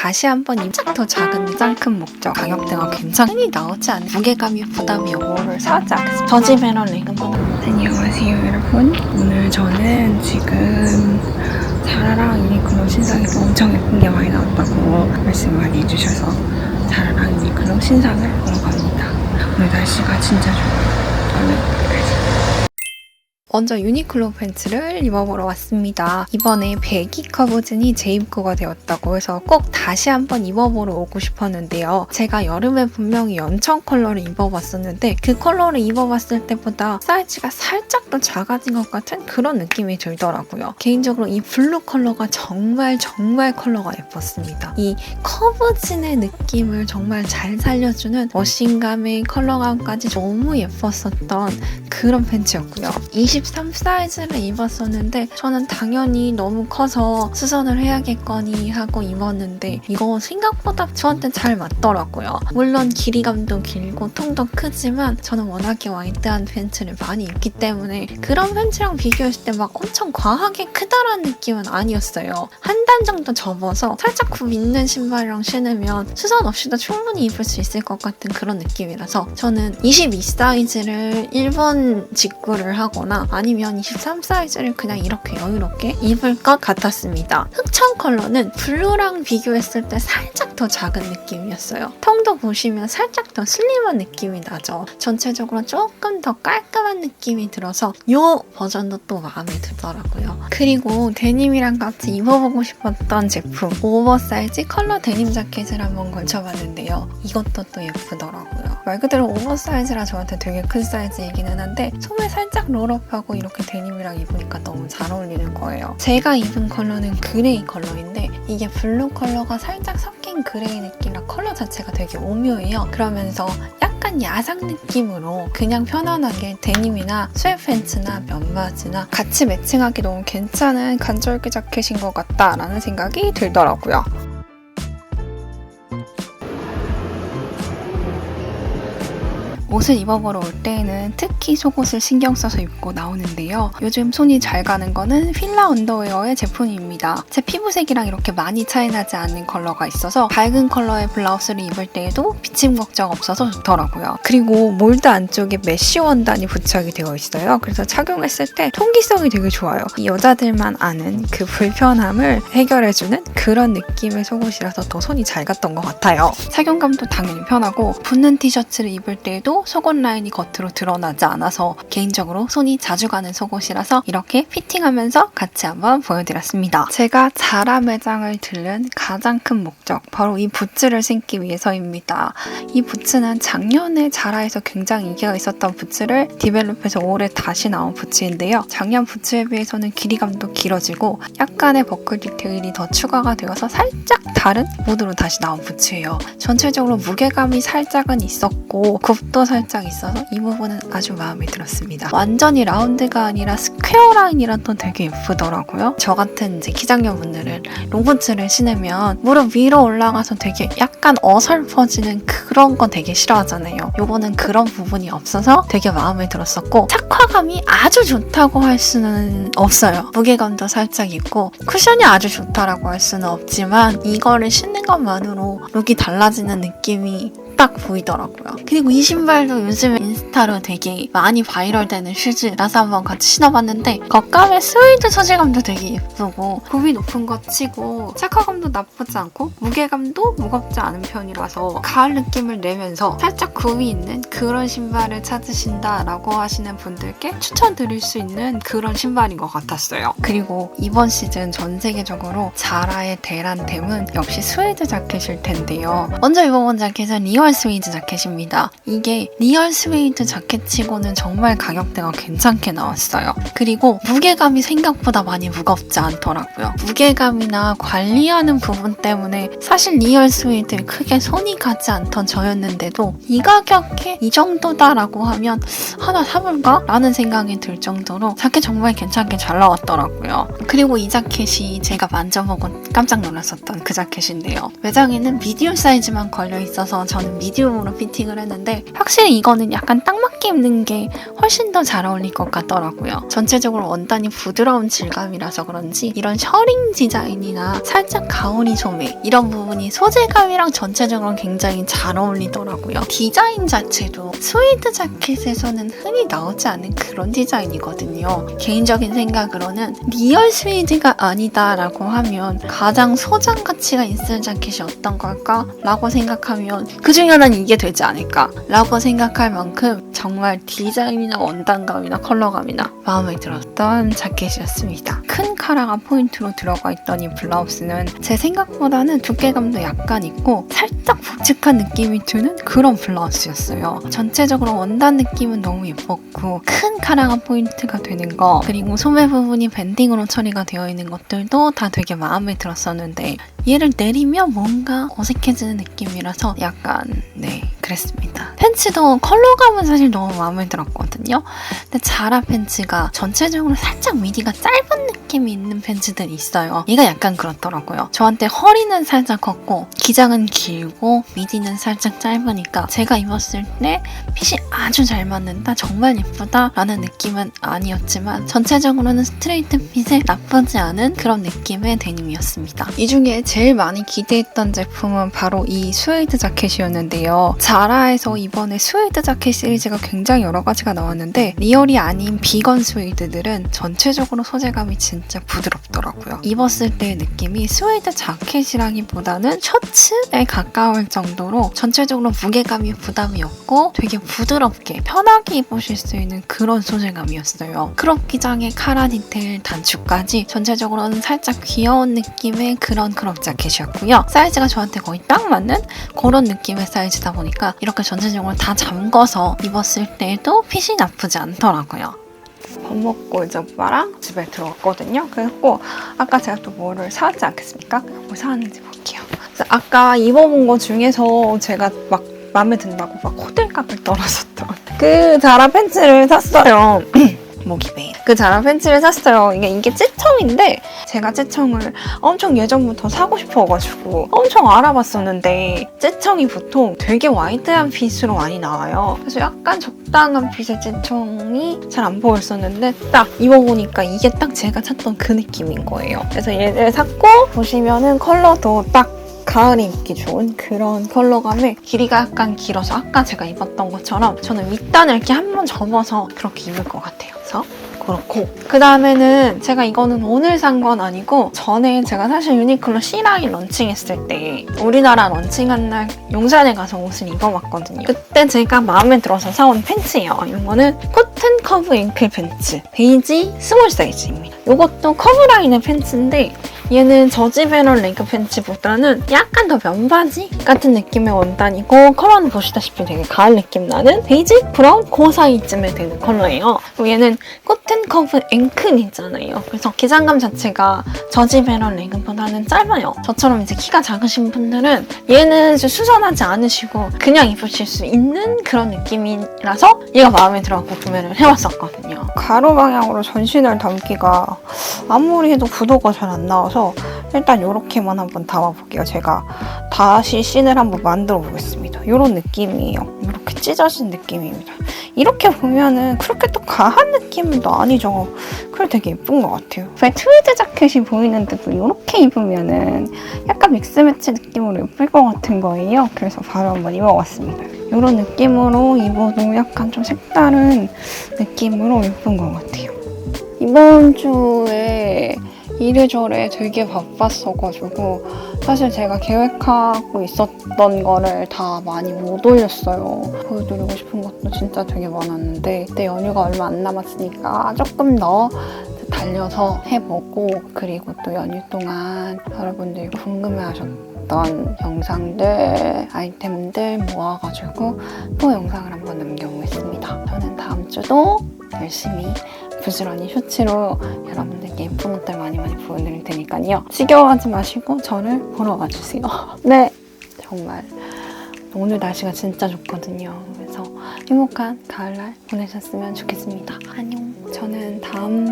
다시 한번 입짝 더 작은 가장 큰 목적. 가격대가 굉장히 나오지 않은 무게감이 부담이 요거를 사지. 저지 레그만 안녕하세요 여러분. 오늘 저는 지금 자라랑 유니클로 신상이 엄청 예쁜 게 많이 나왔다고 말씀 많이 해주셔서 자라랑 유니클로 신상을 보러 갑니다. 오늘 날씨가 진짜 좋아요. 가자 먼저 유니클로 팬츠를 입어보러 왔습니다. 이번에 배기 커브진이 재입고가 되었다고 해서 꼭 다시 한번 입어보러 오고 싶었는데요. 제가 여름에 분명히 연청 컬러를 입어봤었는데 그 컬러를 입어봤을 때보다 사이즈가 살짝 더 작아진 것 같은 그런 느낌이 들더라고요. 개인적으로 이 블루 컬러가 정말 정말 컬러가 예뻤습니다. 이 커브진의 느낌을 정말 잘 살려주는 머신감의 컬러감까지 너무 예뻤었던 그런 팬츠였고요. 23 사이즈를 입었었는데 저는 당연히 너무 커서 수선을 해야겠거니 하고 입었는데 이거 생각보다 저한테 잘 맞더라고요. 물론 길이감도 길고 통도 크지만 저는 워낙에 와이드한 팬츠를 많이 입기 때문에 그런 팬츠랑 비교했을 때 막 엄청 과하게 크다라는 느낌은 아니었어요. 한 단 정도 접어서 살짝 굽 있는 신발이랑 신으면 수선 없이도 충분히 입을 수 있을 것 같은 그런 느낌이라서 저는 22 사이즈를 1번 직구를 하거나 아니면 23 사이즈를 그냥 이렇게 여유롭게 입을 것 같았습니다. 흑천 컬러는 블루랑 비교했을 때 살짝 더 작은 느낌이었어요. 통도 보시면 살짝 더 슬림한 느낌이 나죠. 전체적으로 조금 더 깔끔한 느낌이 들어서 이 버전도 또 마음에 들더라고요. 그리고 데님이랑 같이 입어보고 싶었던 제품 오버사이즈 컬러 데님 자켓을 한번 걸쳐봤는데요. 이것도 또 예쁘더라고요. 말 그대로 오버사이즈라 저한테 되게 큰 사이즈이기는 한데 소매 살짝 롤업하고 이렇게 데님이랑 입으니까 너무 잘 어울리는 거예요. 제가 입은 컬러는 그레이 컬러인데 이게 블루 컬러가 살짝 섞인 그레이 느낌이라 컬러 자체가 되게 오묘해요. 그러면서 약간 야상 느낌으로 그냥 편안하게 데님이나 스웨트 팬츠나 면바지나 같이 매칭하기 너무 괜찮은 간절기 자켓인 것 같다라는 생각이 들더라고요. 옷을 입어보러 올 때에는 특히 속옷을 신경 써서 입고 나오는데요. 요즘 손이 잘 가는 거는 필라 언더웨어의 제품입니다. 제 피부색이랑 이렇게 많이 차이 나지 않는 컬러가 있어서 밝은 컬러의 블라우스를 입을 때에도 비침 걱정 없어서 좋더라고요. 그리고 몰드 안쪽에 메쉬 원단이 부착이 되어 있어요. 그래서 착용했을 때 통기성이 되게 좋아요. 이 여자들만 아는 그 불편함을 해결해주는 그런 느낌의 속옷이라서 더 손이 잘 갔던 것 같아요. 착용감도 당연히 편하고 붙는 티셔츠를 입을 때에도 속옷 라인이 겉으로 드러나지 않아서 개인적으로 손이 자주 가는 속옷이라서 이렇게 피팅하면서 같이 한번 보여드렸습니다. 제가 자라 매장을 들른 가장 큰 목적 바로 이 부츠를 신기 위해서입니다. 이 부츠는 작년에 자라에서 굉장히 인기가 있었던 부츠를 디벨롭해서 올해 다시 나온 부츠인데요. 작년 부츠에 비해서는 길이감도 길어지고 약간의 버클 디테일이 더 추가가 되어서 살짝 다른 모드로 다시 나온 부츠예요. 전체적으로 무게감이 살짝은 있었고 굽도 살짝 있어서 이 부분은 아주 마음에 들었습니다. 완전히 라운드가 아니라 스퀘어 라인이라도 되게 예쁘더라고요. 저 같은 이제 키장녀 분들은 롱부츠를 신으면 무릎 위로 올라가서 되게 약간 어설퍼지는 그런 거 되게 싫어하잖아요. 요거는 그런 부분이 없어서 되게 마음에 들었었고 착화감이 아주 좋다고 할 수는 없어요. 무게감도 살짝 있고 쿠션이 아주 좋다라고 할 수는 없지만 이거를 신는 것만으로 룩이 달라지는 느낌이 딱 보이더라고요. 그리고 이 신발도 요즘에 인스타로 되게 많이 바이럴되는 슈즈라서 한번 같이 신어봤는데 겉감의 스웨이드 소재감도 되게 예쁘고 굽이 높은 것 치고 착화감도 나쁘지 않고 무게감도 무겁지 않은 편이라서 가을 느낌을 내면서 살짝 굽이 있는 그런 신발을 찾으신다라고 하시는 분들께 추천드릴 수 있는 그런 신발인 것 같았어요. 그리고 이번 시즌 전 세계적으로 자라의 대란템은 역시 스웨이드 자켓일 텐데요. 먼저 입어본 자켓은 리얼 스웨이드 자켓입니다. 이게 리얼 스웨이드 자켓치고는 정말 가격대가 괜찮게 나왔어요. 그리고 무게감이 생각보다 많이 무겁지 않더라고요. 무게감이나 관리하는 부분 때문에 사실 리얼 스웨이드에 크게 손이 가지 않던 저였는데도 이 가격에 이 정도다라고 하면 하나 사볼까? 라는 생각이 들 정도로 자켓 정말 괜찮게 잘 나왔더라고요. 그리고 이 자켓이 제가 만져보고 깜짝 놀랐었던 그 자켓인데요. 매장에는 미디움 사이즈만 걸려 있어서 저는 미디움으로 피팅을 했는데 확실히 이거는 약간 딱 맞게 입는 게 훨씬 더 잘 어울릴 것 같더라고요. 전체적으로 원단이 부드러운 질감이라서 그런지 이런 셔링 디자인이나 살짝 가오리 소매 이런 부분이 소재감이랑 전체적으로 굉장히 잘 어울리더라고요. 디자인 자체도 스웨이드 자켓에서는 흔히 나오지 않는 그런 디자인이거든요. 개인적인 생각으로는 리얼 스웨이드가 아니다라고 하면 가장 소장 가치가 있을 자켓이 어떤 걸까? 라고 생각하면 그 중에 하나는 이게 되지 않을까? 라고 생각할 만큼 정말 디자인이나 원단감이나 컬러감이나 마음에 들었던 자켓이었습니다. 큰 카라가 포인트로 들어가 있던 이 블라우스는 제 생각보다는 두께감도 약간 있고 살짝 묵직한 느낌이 드는 그런 블라우스였어요. 전체적으로 원단 느낌은 너무 예뻤고 큰 카라가 포인트가 되는 거 그리고 소매 부분이 밴딩으로 처리가 되어 있는 것들도 다 되게 마음에 들었었는데 얘를 내리면 뭔가 어색해지는 느낌이라서 약간 네 그랬습니다. 팬츠도 컬러감은 사실 너무 마음에 들었거든요. 근데 자라 팬츠가 전체적으로 살짝 미디가 짧은 느낌이 있는 팬츠들이 있어요. 얘가 약간 그렇더라고요. 저한테 허리는 살짝 컸고 기장은 길고 미디는 살짝 짧으니까 제가 입었을 때 핏이 아주 잘 맞는다 정말 예쁘다 라는 느낌은 아니었지만 전체적으로는 스트레이트 핏에 나쁘지 않은 그런 느낌의 데님이었습니다. 이 중에 제일 많이 기대했던 제품은 바로 이 스웨이드 자켓이었는데요. 자 라에서 이번에 스웨이드 자켓 시리즈가 굉장히 여러 가지가 나왔는데 리얼이 아닌 비건 스웨이드들은 전체적으로 소재감이 진짜 부드럽더라고요. 입었을 때의 느낌이 스웨이드 자켓이라기보다는 셔츠에 가까울 정도로 전체적으로 무게감이 부담이 없고 되게 부드럽게 편하게 입으실 수 있는 그런 소재감이었어요. 크롭 기장의 카라 디테일 단추까지 전체적으로는 살짝 귀여운 느낌의 그런 크롭 자켓이었고요. 사이즈가 저한테 거의 딱 맞는 그런 느낌의 사이즈다 보니까 이렇게 전체적으로 다 잠궈서 입었을 때도 핏이 나쁘지 않더라고요. 밥 먹고 이제 오빠랑 집에 들어왔거든요. 그래서 아까 제가 또 뭐를 사왔지 않겠습니까? 뭐 사왔는지 볼게요. 아까 입어본 거 중에서 제가 막 마음에 든다고 막 호들갑을 떨었었던 그 자라 팬츠를 샀어요. 모기베일. 그 자라 팬츠를 샀어요. 이게 이게 찌청인데 제가 찌청을 엄청 예전부터 사고 싶어가지고 엄청 알아봤었는데 찌청이 보통 되게 와이드한 핏으로 많이 나와요. 그래서 약간 적당한 핏의 찌청이 잘 안 보였었는데 딱 입어보니까 이게 딱 제가 찾던 그 느낌인 거예요. 그래서 얘를 샀고 보시면은 컬러도 딱 가을에 입기 좋은 그런 컬러감에 길이가 약간 길어서 아까 제가 입었던 것처럼 저는 윗단을 이렇게 한 번 접어서 그렇게 입을 것 같아요. 그래서 그렇고 그 다음에는 제가 이거는 오늘 산 건 아니고 전에 제가 사실 유니클로 C라인 런칭했을 때 우리나라 런칭한 날 용산에 가서 옷을 입어봤거든요. 그때 제가 마음에 들어서 사온 팬츠예요. 이거는 코튼 커브 앵클 팬츠 베이지 스몰 사이즈입니다. 이것도 커브 라인의 팬츠인데 얘는 저지배럴 레그 팬츠보다는 약간 더 면바지 같은 느낌의 원단이고 컬러는 보시다시피 되게 가을 느낌 나는 베이지 브라운 그 사이쯤에 되는 컬러예요. 그리고 얘는 코튼 커브 앵클이잖아요. 그래서 기장감 자체가 저지배럴 레그보다는 짧아요. 저처럼 이제 키가 작으신 분들은 얘는 수선하지 않으시고 그냥 입으실 수 있는 그런 느낌이라서 얘가 마음에 들어갖고 구매를 해왔었거든요. 가로 방향으로 전신을 담기가 아무리 해도 구도가 잘 안 나와서 일단 이렇게만 한번 담아볼게요. 제가 다시 씬을 한번 만들어 보겠습니다. 이런 느낌이에요. 이렇게 찢어진 느낌입니다. 이렇게 보면은 그렇게 또 과한 느낌은 또 아니죠. 그래 되게 예쁜 것 같아요. 왜 트위드 자켓이 보이는데도 이렇게 입으면은 약간 믹스매치 느낌으로 예쁠 것 같은 거예요. 그래서 바로 한번 입어봤습니다. 이런 느낌으로 입어도 약간 좀 색다른 느낌으로 예쁜 것 같아요. 이번 주에 이래저래 되게 바빴어가지고 사실 제가 계획하고 있었던 거를 다 많이 못 올렸어요. 보여드리고 싶은 것도 진짜 되게 많았는데 그때 연휴가 얼마 안 남았으니까 조금 더 달려서 해보고 그리고 또 연휴 동안 여러분들이 궁금해하셨던 영상들, 아이템들 모아가지고 또 영상을 한번 남겨보겠습니다. 저는 다음 주도 열심히 부지런히 쇼츠로 여러분들께 예쁜 옷들 많이 많이 보여드릴 테니까요. 지겨워하지 마시고 저를 보러 와주세요. 네, 정말 오늘 날씨가 진짜 좋거든요. 그래서 행복한 가을날 보내셨으면 좋겠습니다. 안녕. 저는 다음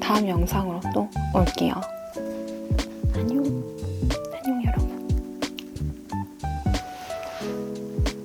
다음 영상으로 또 올게요.